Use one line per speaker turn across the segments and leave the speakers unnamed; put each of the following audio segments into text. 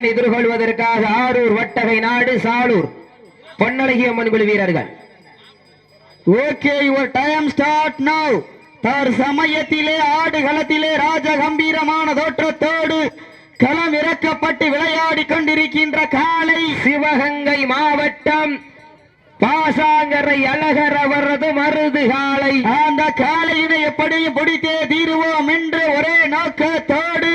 எதிர்கொள்வதற்காக ஆரூர் வட்டகை நாடு சாலூர். பொன்னழகி அம்மன் குழு வீரர்கள்.
Okay your time start now தர் சமயத்திலே ஆடுகளத்திலே ராஜ கம்பீரமான தோற்றத்தோடு களம் இறக்கப்பட்டு விளையாடி கொண்டிருக்கின்ற காலை
சிவகங்கை மாவட்டம் பாசாங்கரை அழகர் அவரது மருது காலை.
அந்த காலையினை எப்படியும் பிடித்தே தீருவோம் என்று ஒரே நோக்கத்தோடு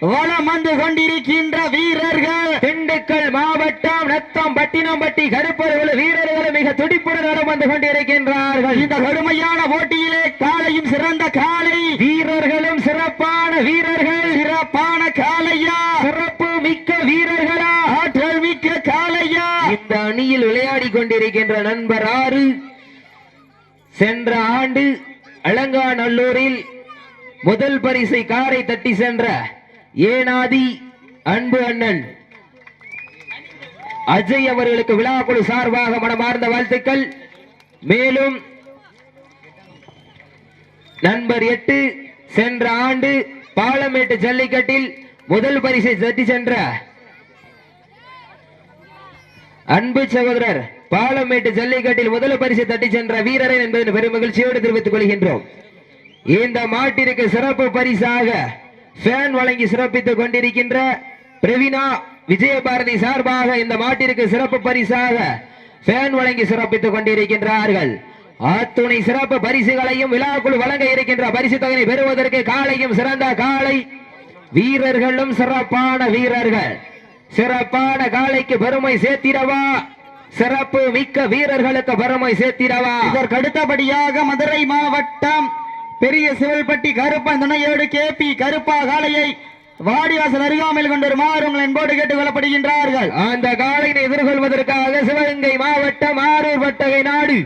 வலம் வந்து கொண்டிருக்கின்ற வீரர்கள்
திண்டுக்கல் மாவட்டம் நத்தம் பட்டினம்பட்டி கருப்பர்கள் வீரர்கள் மிக துடிப்புடன் வலம் வந்து கொண்டிருக்கின்றார்கள்.
இந்த கடுமையான போட்டியிலே காலையும் சிறந்த காலை
வீரர்களும் சிறப்பான வீரர்கள்.
சிறப்பான காலையா?
சிறப்பு மிக்க வீரர்களா?
ஆற்றல் மிக்க காலையா?
இந்த அணியில் விளையாடி கொண்டிருக்கின்ற நண்பர் ஆறு. சென்ற ஆண்டு அலங்காநல்லூரில் முதல் பரிசை காரை தட்டி சென்ற ஏனாதி அன்பு அண்ணன். அஜய் அவர்களுக்கு விழாக்குழு சார்பாக மனமார்ந்த வாழ்த்துக்கள். மேலும் நண்பர் எட்டு சென்ற ஆண்டு பாலமேட்டு ஜல்லிக்கட்டில் முதல் பரிசை தட்டி சென்ற அன்பு சகோதரர் பாலமேட்டு ஜல்லிக்கட்டில் முதல் பரிசு தட்டி சென்ற வீரரன் என்பதன் பெரும் மகிழ்ச்சியோடு தெரிவித்துக் கொள்கின்றோம். இந்த மாட்டிற்கு சிறப்பு பரிசாக ஃபேன் வழங்கி சிறப்பித்துக் கொண்டிருக்கின்ற பிரவீனா விஜயபாரதி சார்பாக இந்த மாட்டிற்கு சிறப்பு பரிசாக ஃபேன் வழங்கி சிறப்பித்துக் கொண்டிருக்கின்றார்கள். அத்துணை சிறப்பு பரிசுகளையும் விழாக்குழு வழங்க இருக்கின்ற பரிசு தொகையை பெறுவதற்கு காலையும் சிறந்த காலை வீரர்களும் சிறப்பான வீரர்கள். சிறப்பான காலைக்கு பெருமை சேர்த்திடவா? சிறப்பு மிக்க வீரர்களுக்கு பெருமை சேர்த்திடவா?
இதற்கு அடுத்தபடியாக மதுரை மாவட்டம் பெரிய சிவல்பட்டி கருப்பன் துணையோடு கே பி கருப்பா காளையை வாடிவாசல் அருகாமையில் கொண்டிருமாறு உங்கள் என்போடு கேட்டுக் கொள்ளப்படுகின்றார்கள்
அந்த காலையினை எதிர்கொள்வதற்காக சிவகங்கை மாவட்டம் ஆரூர் வட்டகை நாடு.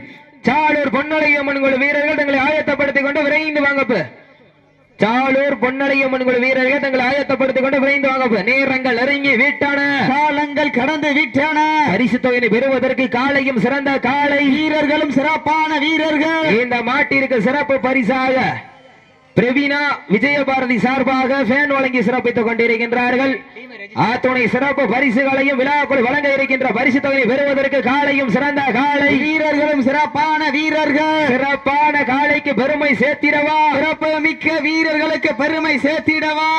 சாலூர் பொன்னலையம்மன் குழு வீரர்கள் தங்களை ஆயத்தப்படுத்திக் கொண்டு விரைந்து வாங்கப்ப. சாலூர் பொன்னலையம்மன் குழு வீரர்கள் தங்களை ஆயத்தப்படுத்திக் கொண்டு விரைந்து வாங்கப்ப. நேரங்கள் நெருங்கி விட்டான.
காலங்கள் கடந்து விட்டன.
பரிசு தொகையை பெறுவதற்கு காலையும் சிறந்த காலை.
வீரர்களும் சிறப்பான வீரர்கள்.
இந்த மாட்டிற்கு சிறப்பு பரிசாக. பிரவீனா விஜயபாரதி சார்பாக ஃபேன் வழங்கி சிறப்பித்துக் கொண்டிருக்கின்றார்கள். அத்துணை சிறப்பு பரிசுகளையும் விழாக்குள் வழங்க இருக்கின்ற பரிசு தொகையை பெறுவதற்கு காலையும் சிறந்த காலை.
வீரர்களும் சிறப்பான வீரர்கள்.
சிறப்பான காலைக்கு பெருமை சேர்த்திடவா?
சிறப்பு மிக்க வீரர்களுக்கு பெருமை சேர்த்திடவா?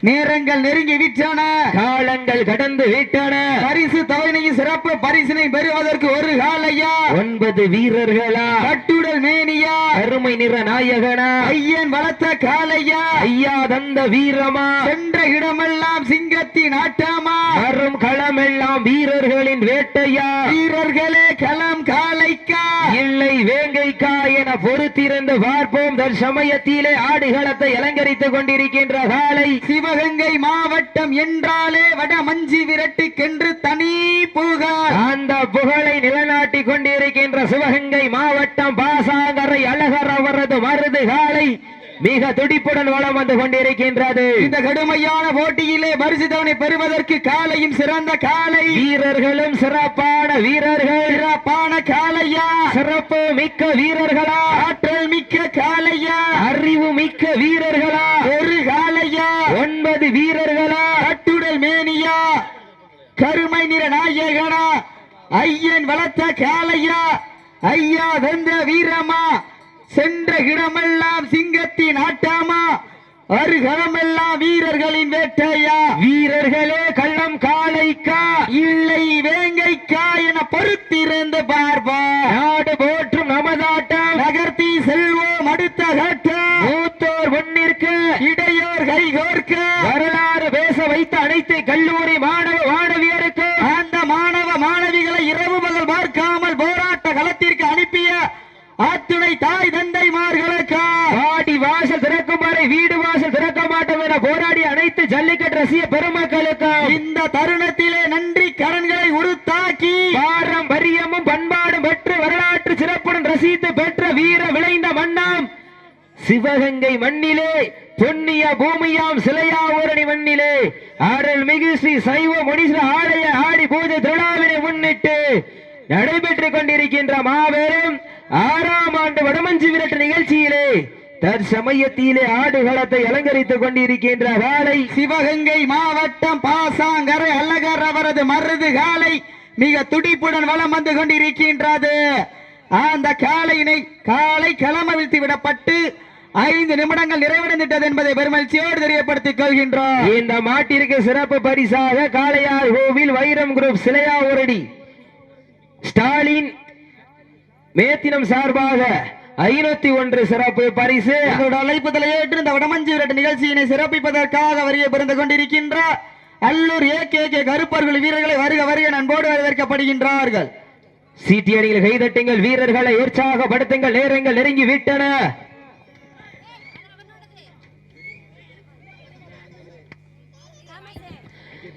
நேரங்கள் நெருங்கி விட்டன.
காலங்கள் கடந்து விட்டன.
பரிசு தொகையினையும் சிறப்பு பரிசினை பெறுவதற்கு ஒரு காலையா?
ஒன்பது வீரர்களா?
கட்டுடல் மேனியா?
அருமை நிற நாயகனா?
ஐயன் வளர்த்த காலையா?
ஐயா தந்த வீரமா?
சென்ற இடமெல்லாம் சிங்கத்தின் ஆட்டமா?
வரும் களமெல்லாம் வீரர்களின் வேட்டையா?
வீரர்களே களம் காலைக்கா?
இல்லை வேங்கைக்கா என பொறுத்திருந்து பார்ப்போம். தற்சமயத்திலே ஆடுகளத்தை அலங்கரித்துக் கொண்டிருக்கின்ற காலை.
சிவகங்கை மாவட்டம் என்றாலே வட மஞ்சி விரட்டுக்கென்று தனி புகழ்.
அந்த புகழை நிலநாட்டி கொண்டிருக்கின்ற சிவகங்கை மாவட்டம் பாசாங்கரை அழகர் அவரது மருது காலை மிக துடிப்புடன் வளம் வந்து கொண்டிருக்கின்றது.
இந்த கடுமையான போட்டியிலே பரிசுதவனை பெறுவதற்கு காலையும் சிறந்த காலை.
வீரர்களும் சிறப்பான வீரர்கள்.
சிறப்பான காலையா?
சிறப்பு மிக்க வீரர்களா?
ஆற்றல் மிக்க காலையா?
அறிவு மிக்க வீரர்களா?
ஒரு காலையா?
ஒன்பது வீரர்களா?
கட்டுடல் மேனியா? கருமை நிற நாயகனா? ஐயன் வளர்த்த காலையா? ஐயா தந்த வீரமா? சென்ற இடமெல்லாம் சிங்கத்தின் ஆட்டாமா அருகலமெல்லாம் வீரர்களின் வேட்டையா?
வீரர்களே கள்ளம் காளைக்கா?
இல்லை வேங்கைக்கா என பொறுத்திருந்து பார்ப்பா.
நாடு போற்றும் நமதாட்டம்
நகர்த்தி செல்வோம் அடுத்த கட்டம்
மூத்தோர் முன்னிற்கு
இடையோர் கைகோர்க்க
வரலாறு பேச வைத்த அனைத்து கல்லூரி
தாய் தந்தைமார்களுக்கா?
வாடி வாசல் திறக்கும் வரை வீடு வாசல் திறக்க மாட்டோம் என போராடி அனைத்து ஜல்லிக்கட்டு ரசிக பெருமக்களுக்கு?
இந்த தருணத்திலே நன்றி கடன்களை உருத்தாக்கி
பாரம்பரியமும் பண்பாடும் பெற்று வரலாற்று சிறப்புடன் ரசித்து பெற்ற வீர விளைந்த மண்ணாம் சிவகங்கை மண்ணிலே புண்ணிய பூமியாம் சிலையாவூரணி மண்ணிலே அருள்மிகு ஸ்ரீ சைவ முனீஸ்வர ஆலய ஆடி பூஜை திருவிழாவினை முன்னிட்டு நடைபெற்றுக் கொண்டிருக்கின்ற மாபெரும் ஆறாம் ஆண்டு வடமஞ்சி விரட்டு நிகழ்ச்சியிலே தற்சமயத்திலே ஆடுகளத்தை அலங்கரித்துக் கொண்டிருக்கின்ற வேலை
சிவகங்கை மாவட்டம் பாசாங்கரை அல்லகர் அவரது மருது காலை மிக துடிப்புடன் வலம் வந்து கொண்டிருக்கின்றது. அந்த காலையினை காலை களமவிழ்த்து விடப்பட்டு ஐந்து நிமிடங்கள் நிறைவடைந்துட்டது என்பதை பெருமகிழ்ச்சியோடு தெரியப்படுத்திக் கொள்கின்றோம்.
இந்த மாட்டிற்கு சிறப்பு பரிசாக காளையார் கோவில் வைரம் குரூப் சிலையா உரடி ஸ்டாலின் மேத்தினம் சார்பாக ஐநூத்தி ஒன்று சிறப்பு பரிசு.
எங்களோட அழைப்புதலை ஏற்று இந்த வடமஞ்சி விரட்டு நிகழ்ச்சியினை சிறப்பிப்பதற்காக வருகை புரிந்து கொண்டிருக்கின்ற அல்லூர் ஏ கே கே கருப்பர்கள் வீரர்களை வருக வருக நண்போடு வரவேற்கப்படுகின்றார்கள்.
சீட்டி அணியில் கைதட்டுங்கள் வீரர்களை உற்சாகப்படுத்துங்கள் நேரங்கள் நெருங்கி விட்டன.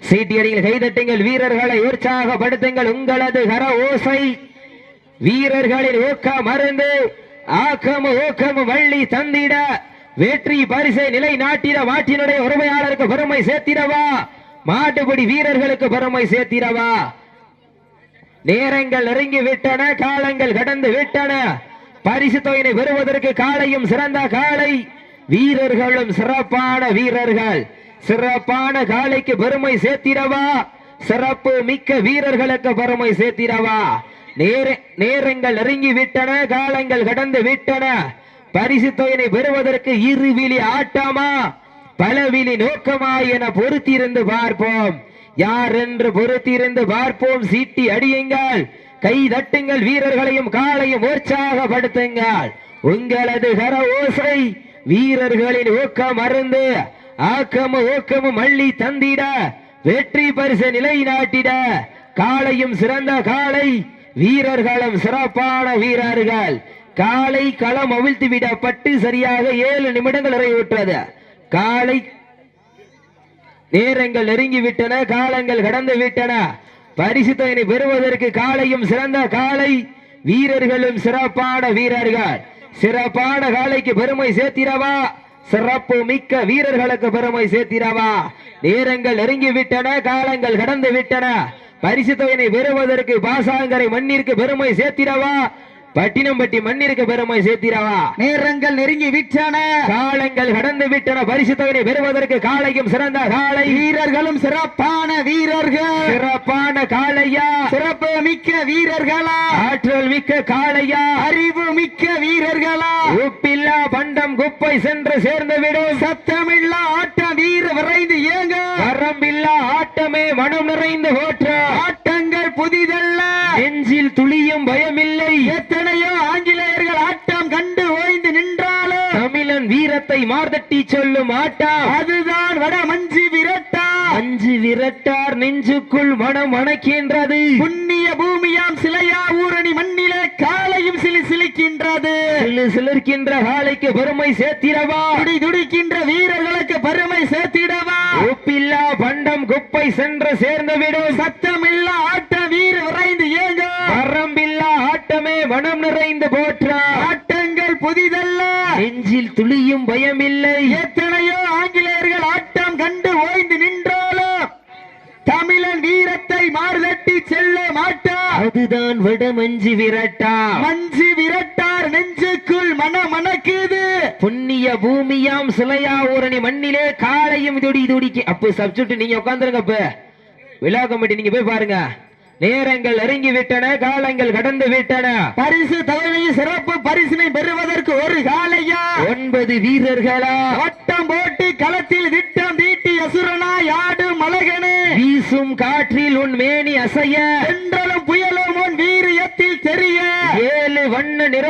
சீட்டியடிகள் செய்தட்டுங்கள் வீரர்களை உற்சாகப்படுத்துங்கள் உங்களது கர ஓசை. வீரர்களின் ஊக்கம் மருந்து ஆக்கம் ஊக்கம் வள்ளி தந்திட வெற்றி பரிசை நிலை நாட்டிட மாட்டினுடைய உரிமையாளருக்கு பெருமை சேர்த்திடவா? மாட்டுப்படி வீரர்களுக்கு பெருமை சேர்த்திடவா? நேரங்கள் நெருங்கி விட்டன காலங்கள் கடந்து விட்டன. பரிசு தொகையினை பெறுவதற்கு காலையும் சிறந்த காலை. வீரர்களும் சிறப்பான வீரர்கள். சிறப்பான காலைக்கு பெருமை சேர்த்திடவா? சிறப்பு மிக்க வீரர்களுக்கு பெருமை சேர்த்திடவா? நேர நேரங்கள் நெருங்கி விட்டன காலங்கள் கடந்து விட்டன. பரிசு தொகையினை பெறுவதற்கு இருவிழி ஆட்டமா? பலவிழி நோக்கமா என பொறுத்திருந்து பார்ப்போம். யார் என்று பொறுத்திருந்து பார்ப்போம். சீட்டி அடியுங்கள். கை தட்டுங்கள். வீரர்களையும் காலையும் உற்சாகப்படுத்துங்கள். உங்களது கர ஓசை வீரர்களின் ஊக்கம் மருந்து. ஆக்கம ஓக்கம மல்லி தந்திட வெற்றி பரிசு நிலை நாட்டிட. காலையும் சிறந்த காலை வீரர்களும் சிறப்பான வீரர்கள். காலை களம் அவிழ்த்து விடப்பட்டு சரியாக ஏழு நிமிடங்கள் நிறைவுற்றது. காலை நேரங்கள் நெருங்கி விட்டன காலங்கள் கடந்து விட்டன பரிசு தொகையினை பெறுவதற்கு காலையும் சிறந்த காலை வீரர்களும் சிறப்பான வீரர்கள். சிறப்பான காலைக்கு பெருமை சேர்த்திடவா? சிறப்பு மிக்க வீரர்களுக்கு பெருமை சேர்த்திடவா? நேரங்கள் நெருங்கி விட்டன காலங்கள் கடந்து விட்டன பரிசு தொகையினை பெறுவதற்கு பாசாங்கரை மண்ணிற்கு பெருமை சேர்த்திடவா? பட்டினம்பட்டி மண்ணிற்கு பெருமை சேர்த்திடவா?
நேரங்கள் நெருங்கி விட்டன.
காலங்கள் கடந்து விட்டன. பரிசு தொகையை பெறுவதற்கு காலையும் சிறந்த காலை
வீரர்களும் சிறப்பான வீரர்கள்.
சிறப்பான காளையா?
சிறப்பு மிக்க வீரர்களா?
ஆற்றல் மிக்க காளையா?
அறிவு மிக்க வீரர்களா?
உப்பில்லா பண்டம் குப்பை சென்று சேர்ந்து விடும்
சத்தமில்லா ஆட்டம் வீர விரைந்து ஏங்க
வரம்பில்லா ஆட்டமே மனம் நிறைந்து ஓற்ற
ஆட்டங்கள் புதிதல்ல.
நெஞ்சில் துளியும் பயமில்லை.
எத்தனையோ ஆங்கிலேயர்கள் ஆட்டம் கண்டு ஓய்ந்து நின்றாலும்
தமிழன் வீரத்தை மார்தட்டி சொல்லும் ஆட்டம்.
அதுதான் வட மஞ்சி
விரட்டார் நெஞ்சுக்குள் மனம் அணைக்கின்றது.
புண்ணிய பூமியாம் சிலையா ஊரணி மண்ணிலே காலையும் சிலி சிலிக்கின்றது.
சிலு சிலிர்க்கின்ற காலைக்கு பெருமை சேர்த்திடவா?
துடி துடிக்கின்ற வீரர்களுக்கு பெருமை சேர்த்திடவா?
உப்பில்லா பண்டம் குப்பை சென்று சேர்ந்துவிடும்.
சத்தமில்லா ஆட்ட வீர விரைந்து ஏங்க
வரம்பில்லா ஆட்டமே மனம் நிறைந்து போற்ற.
ஆட்டங்கள் புதிதல்ல.
நெஞ்சில் துளியும் பயமில்லை.
எத்தனையோ ஆங்கிலேயர்கள் ஆட்டம் கண்டு ஓய்ந்து நின்றாலும் தமிழன் வீரத்தை மார்தட்டி செல்ல
அதுதான் வடமஞ்சி விரட்டா
மஞ்சு விரட்டார் நெஞ்சுக்குள் மன மணக்குது
புண்ணிய பூமியாம் சிலையா ஊரணி மண்ணிலே காலையும் துடி துடிக்கு. அப்ப சப்ஜெக்ட் நீங்க உட்காந்துருங்க அப்ப. விழா கமிட்டி நீங்க போய் பாருங்க. நேரங்கள் நெருங்கி விட்டன காலங்கள் கடந்து விட்டன.
பரிசு தலைமை சிறப்பு பரிசினை பெறுவதற்கு ஒரு காலையா
ஒன்பது வீரர்களா?
வட்டம் போட்டு களத்தில் விட்டம் தீட்டி அசுரனா யாடு மலகனே.
வீசும் காற்றில் உன் மேனி அசைய.
என்றலும் புயலும் உன் வீரியத்தில் தெரிய
ஏழு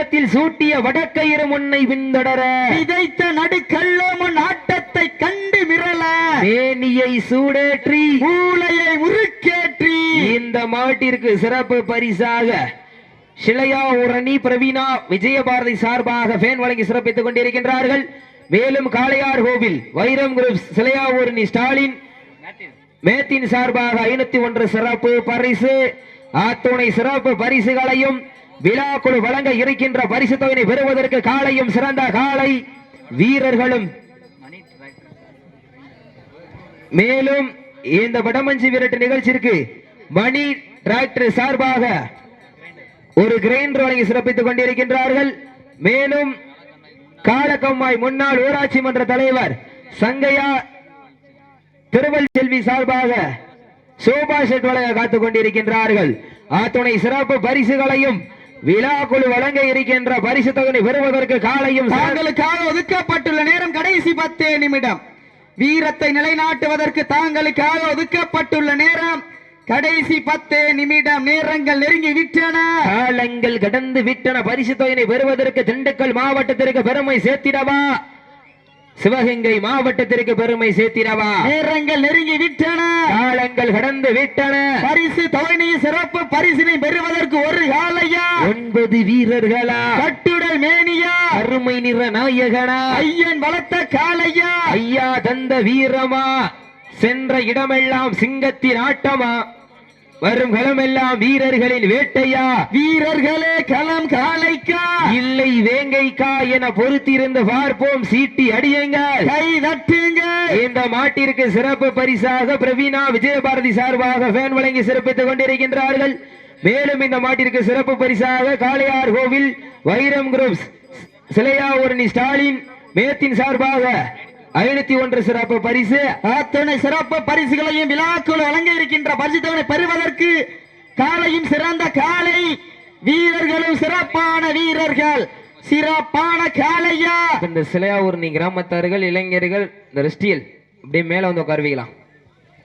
நிறத்தில் சூட்டிய வடக்கயிறு முன்னை பின்தொடர
விதைத்த நடுக்கல்லும் ஆட்டத்தை கண்டு மிரள
மேனியை சூடேற்றி.
மூளையை முறுக்கேற்றி
இந்த மாட்டிற்கு சிறப்பு பரிசாக சிலையா உரணி பிரவீனா விஜயபாரதி சார்பாக ஃபேன் வழங்கி சிறப்பித்துக் கொண்டிருக்கின்றார்கள். மேலும் காளையார் கோவில் வைரம் குரூப் சிலையா ஊரணி ஸ்டாலின் மேத்தின் சார்பாக ஐநூத்தி ஒன்று சிறப்பு பரிசு. அத்துணை சிறப்பு பரிசுகளையும் விழாக்குழு வழங்க இருக்கின்ற பரிசு தொகையை பெறுவதற்கு காலையும் சிறந்த காலை வீரர்களும். மேலும் இந்த வடமஞ்சி விரட்டு நிகழ்ச்சிக்கு மணி டிராக்டர் சார்பாக ஒரு கிரைண்டர் வழங்கி சிறப்பித்துக் கொண்டிருக்கின்றார்கள். மேலும் காலக்கம்மாய் முன்னாள் ஊராட்சி மன்ற தலைவர் சங்கையா திருவல் செல்வி சார்பாக சோபா செட் வழங்க காத்துக் கொண்டிருக்கின்றார்கள். அத்துணை சிறப்பு பரிசுகளையும் விழா குழு வழங்க இருக்கின்ற பரிசு தொகை பெறுவதற்கு காலையும்
தாங்களுக்காக ஒதுக்கப்பட்டுள்ள நேரம் கடைசி பத்தே நிமிடம். வீரத்தை நிலைநாட்டுவதற்கு தாங்களுக்காக ஒதுக்கப்பட்டுள்ள நேரம் கடைசி பத்தே நிமிடம். நேரங்கள் நெருங்கி விட்டன.
காலங்கள் கடந்து விட்டன. பரிசு தொகையினை பெறுவதற்கு திண்டுக்கல் மாவட்டத்திற்கு பெருமை சேர்த்திடவா? சிவகங்கை மாவட்டத்திற்கு பெருமை சேர்த்திடவா?
நேரங்கள் நெருங்கி விட்டன.
காலங்கள் கடந்து விட்டன.
பரிசு தொகையை சிறப்பு பரிசினை பெறுவதற்கு ஒரு காலையா?
ஒன்பது வீரர்களா?
கட்டுடல் மேனியா?
அருமை நிற நாயகனா?
ஐயன் வளர்த்த காலையா
ஐயா தந்த வீரமா? சென்ற இடமெல்லாம் சிங்கத்தின் ஆட்டமா? வரும் களமெல்லாம் வீரர்களின் வேட்டையா?
வீரர்களே களம் காலைக்கா?
இல்லை வேங்கைக்கா என பொறுத்திருந்து பார்ப்போம். சீட்டி அடியுங்கள்.
கை தட்டுங்க
இந்த மாட்டிற்கு சிறப்பு பரிசாக பிரவீனா விஜயபாரதி சார்பாக ஃபேன் வழங்கி சிறப்பித்துக் கொண்டிருக்கின்றார்கள். மேலும் இந்த மாட்டிற்கு சிறப்பு பரிசாக காளையார் கோவில் வைரம் குரூப்ஸ் சிலையாவூரணி ஸ்டாலின் மேத்தின் சார்பாக ஐநூத்தி ஒன்று சிறப்பு பரிசு.
அத்துணை சிறப்பு பரிசுகளையும் விழாக்குள் வழங்க இருக்கின்ற பரிசுத்தவனை பெறுவதற்கு காலையும் சிறந்த காலை. வீரர்களும் சிறப்பான வீரர்கள். சிறப்பான காலையா
இந்த நீ கிராமத்தார்கள் இளைஞர்கள் இந்த ரிஸ்டியல் அப்படியே மேல வந்து உட்காருவீங்களா?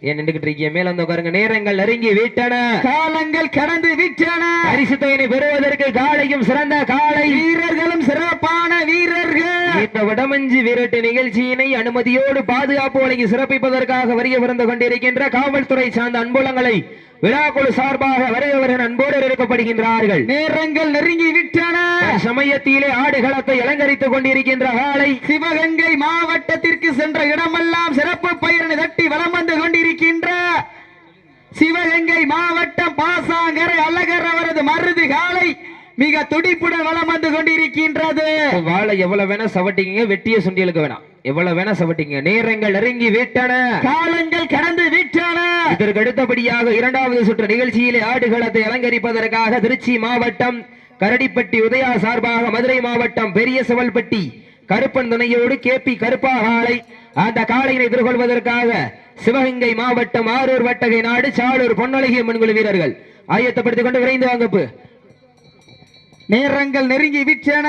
ஏன் நின்றுகிட்டு இருக்கீங்க? மேல வந்து உட்காருங்க. நேரங்கள் நெருங்கி விட்டன.
காலங்கள் கடந்து விட்டன.
பரிசு தொகையினை பெறுவதற்கு காலையும் சிறந்த காலை.
வீரர்களும் சிறப்பான வீரர்கள்.
இந்த வடமஞ்சு விரட்டு நிகழ்ச்சியினை அனுமதியோடு பாதுகாப்பு வழங்கி சிறப்பிப்பதற்காக வருகை பிறந்து கொண்டிருக்கின்ற காவல்துறை சார்ந்த அன்புலங்களை விழாக்குழு சார்பாக வருகிறவர்கள் அன்போடு இருக்கப்படுகின்றார்கள்
நேரங்கள் நெருங்கி விட்டன.
சமயத்திலே ஆடுகளத்தை அலங்கரித்துக் கொண்டிருக்கின்ற காலை.
சிவகங்கை மாவட்டத்திற்கு சென்ற இடமெல்லாம் சிறப்பு பயிரினை தட்டி வலம் வந்து சிவகங்கை மாவட்டம் பாசாங்கரை அழகர் அவரது மருது காலை மிக துடிப்புடன் வலம் வந்து கொண்டிருக்கின்றது.
வாழை எவ்வளவு வேணா சவட்டிங்க வெட்டிய சுண்டியலுக்கு வேணாம். எவ்வளவு வேணா சவட்டிங்க நேரங்கள் நெருங்கி விட்டன.
காலங்கள் கடந்து விட்டன.
இதற்கு அடுத்தபடியாக இரண்டாவது சுற்று நிகழ்ச்சியிலே ஆடுகளத்தை அலங்கரிப்பதற்காக திருச்சி மாவட்டம் கரடிப்பட்டி உதயா சார்பாக மதுரை மாவட்டம் பெரிய செவல்பட்டி கருப்பன் துணையோடு கே பி கருப்பா காளை அந்த காளையினை எதிர்கொள்வதற்காக சிவகங்கை மாவட்டம் ஆரூர் வட்டகை நாடு சாலூர் பொன்னழகிய மண்குழு வீரர்கள். ஆயத்தப்படுத்திக் கொண்டு விரைந்து வாங்கப்பு.
நேரங்கள் நெருங்கி விட்டன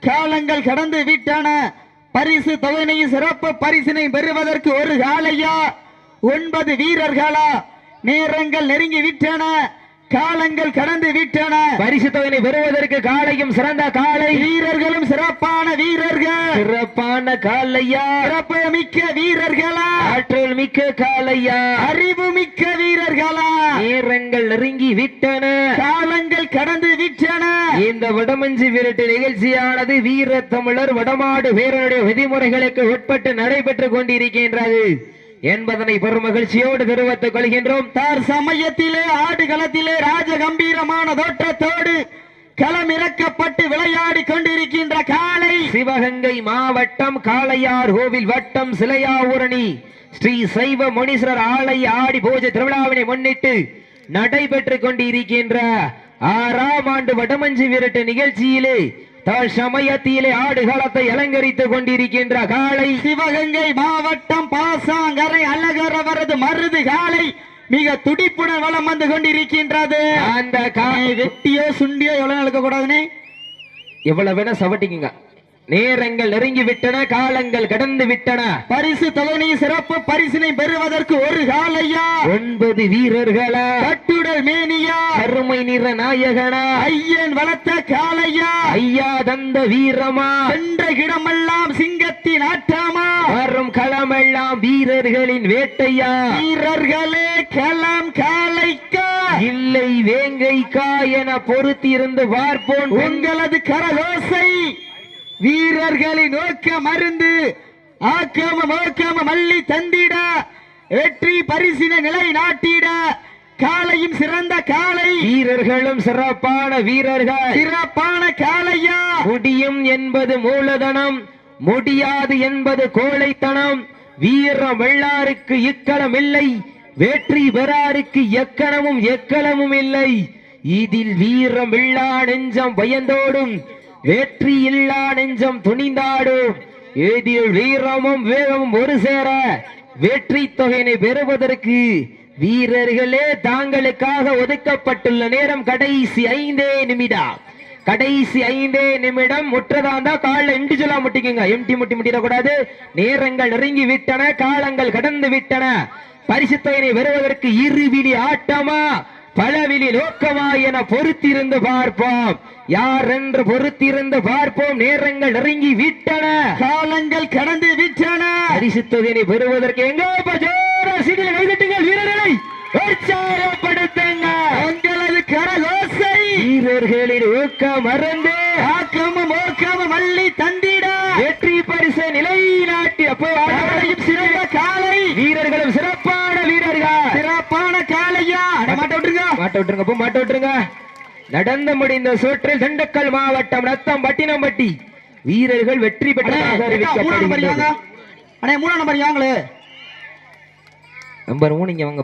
காலங்கள் கடந்து விட்டன. பரிசு தொகையினையும் சிறப்பு பரிசினை பெறுவதற்கு ஒரு காலையா ஒன்பது வீரர்களா? நேரங்கள் நெருங்கி விட்டன காலங்கள் கடந்து விட்டன.
பரிசு தொகையினை பெறுவதற்கு காளையும் சிறந்த காளை.
வீரர்களும் சிறப்பான வீரர்கள்.
சிறப்பான காளையா.
சிறப்பு மிக்க வீரர்களா.
ஆற்றல் மிக்க காளையா.
அறிவு மிக்க வீரர்களா.
நேரங்கள் நெருங்கி விட்டன.
காலங்கள் கடந்து விட்டன.
இந்த வடமஞ்சி விரட்டு நிகழ்ச்சியானது வீர தமிழர் வடமாடு வீரனுடைய விதிமுறைகளுக்கு உட்பட்டு நடைபெற்றுக் கொண்டிருக்கின்றது. என்பதனை பெரும் மகிழ்ச்சியோடு தெரிவித்துக் கொள்கின்றோம்.
தார் சமயத்திலே ஆடுகளத்திலே ராஜ கம்பீரமான தோற்றத்தோடு களமிறக்கப்பட்டு விளையாடி கொண்டிருக்கின்ற காலை
சிவகங்கை மாவட்டம் காளையார் கோவில் வட்டம் சிலையாவூரணி. ஸ்ரீ சைவ முனீஸ்வரர் ஆலய ஆடி பூஜை திருவிழாவினை முன்னிட்டு நடைபெற்றுக் கொண்டிருக்கின்ற ஆறாம் ஆண்டு வடமஞ்சி விரட்டு நிகழ்ச்சியிலே தல் சமயத்திலே ஆடுகளத்தை அலங்கரித்துக் கொண்டிருக்கின்ற காளை
சிவகங்கை மாவட்டம் பாசாங்கரை அழகர் அவரது மருது காலை மிக துடிப்புடன் வலம் வந்து கொண்டிருக்கின்றது.
அந்த காளை
வெட்டியோ சுண்டியோ எவ்வளவு நடக்க கூடாதுன்னு
எவ்வளவு வேணா சவட்டிக்குங்க. நேரங்கள் நெருங்கி விட்டன காலங்கள் கடந்து விட்டன.
பரிசு தொகையை சிறப்பு பரிசினை பெறுவதற்கு ஒரு காலையா?
ஒன்பது வீரர்களா?
கட்டுடல் மேனியா?
அருமை நிற நாயகனா?
ஐயன் வளர்த்த காலையா
ஐயா தந்த வீரமா?
சென்ற இடமெல்லாம் சிங்கத்தின் ஆட்டாமா
வரும் களமெல்லாம் வீரர்களின் வேட்டையா?
வீரர்களே களம் காலைக்கா
இல்லை வேங்கைக்கா என பொறுத்திருந்து பார்ப்போம்.
உங்களது கரகோசை வீரர்களின் நோக்க மருந்து ஆக்கம நோக்கம மல்லி தந்திட வெற்றி பரிசின நிலை நாட்டிட காலையும் சிறந்த காலை
வீரர்களும் சிறப்பான வீரர்கள்.
சிறப்பான காலையா
முடியும் என்பது மூலதனம் முடியாது என்பது கோழைத்தனம். வீரம் வெள்ளாருக்கு இக்களம் இல்லை வெற்றி பெறாருக்கு எக்கணமும் எக்களமும் இல்லை. இதில் வீரம் வெள்ளா நெஞ்சம் பயந்தோடும் வெற்றி இல்லா நெஞ்சம் துணிந்தாடும் ஏதில் வீரமும் வேகமும் ஒரு சேர. வெற்றி தொகையினை பெறுவதற்கு வீரர்களே தாங்களுக்காக ஒதுக்கப்பட்டுள்ள நேரம் கடைசி ஐந்தே நிமிடம். கடைசி ஐந்தே நிமிடம் முற்றதாந்தா கால இண்டிஜுவலா முட்டிக்குங்க. எம்டி முட்டி முட்டிடக்கூடாது. நேரங்கள் நெருங்கி விட்டன காலங்கள் கடந்து விட்டன. பரிசுத்தையினை பெறுவதற்கு இருவிழி ஆட்டமா? பலவிழி நோக்கமா என பொறுத்திருந்து பார்ப்போம். யார் என்று பொறுத்திருந்து பார்ப்போம்? நேரங்கள் நெருங்கி விட்டன.
காலங்கள் கடந்து விட்டன.
பரிசு தொகையினை பெறுவதற்கு எங்க ஜோர சீட்டில் கைதட்டுங்கள் வீரர்களை. உற்சாகப்படுத்துங்க
உங்களது கரகோசை.
வீரர்களின் ஊக்கம் மறந்து
ஆக்கமும் ஓக்கமும் அள்ளி தந்திட
வெற்றி பரிசை நிலைநாட்டி அப்போ
காலையும் சிறந்த காலை
வீரர்களும் சிறப்பான வீரர்கள்
சிறப்பான காலையா அட மாட்ட விட்டுருங்க
மாட்ட விட்டுருங்க போ மாட்ட விட்டுருங்க. நடந்து முடிந்த சுற்றில் திண்டுக்கல் மாவட்டம் நத்தம் பட்டினம்பட்டி வீரர்கள் வெற்றி பெற்றதாக நம்பர் மூணு இங்க வாங்க